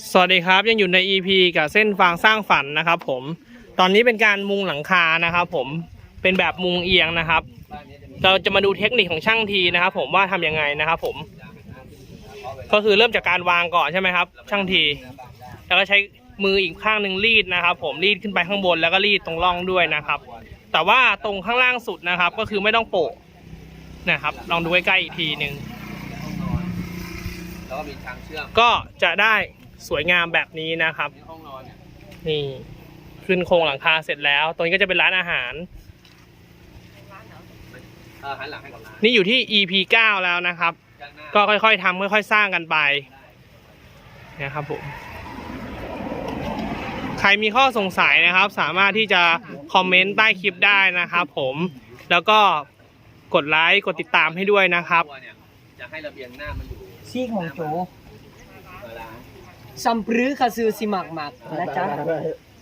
สวัสดีครับยังอยู่ใน EP กับเส้นฟางสร้างฝันนะครับ ผมตอนนี้เป็นการมุงหลังคานะครับ ผมเป็นแบบมุงเอียงนะครับ เราจะมาดูเทคนิคของช่างทีนะครับ ผมว่าทำยังไงนะครับ ผม ก็คือเริ่มจากการวางก่อนใช่ไหมครับ ช่างที แล้วก็ใช้มืออีกข้างหนึ่งรีดนะครับ ผมรีดขึ้นไปข้างบนแล้วก็รีดตรงร่องด้วยนะครับ แต่ว่าตรงข้างล่างสุดนะครับ ก็คือไม่ต้องโปะนะครับ ลองดูใกล้ๆอีกทีหนึ่งก็จะได้ สวยงามแบบนี้นะครับนี่ห้องนอนเนี่ยนี่ขึ้นโครงหลังคาเสร็จแล้ว ตรงนี้ก็จะเป็นร้านอาหาร เออหันหลังให้กับร้านนี่อยู่ที่ EP 9 แล้วนะครับ ด้านหน้าก็ค่อยๆทำค่อยๆสร้างกันไปนะครับผม ใครมีข้อสงสัยนะครับ สามารถที่จะคอมเมนต์ใต้คลิปได้นะครับผม แล้วก็กดไลค์กดติดตามให้ด้วยนะครับตัวเนี่ยจะให้ระเบียงหน้ามันอยู่ ซีกของโจเวลา ซัมปรือคาซือสิหมากหมากนะจ๊ะ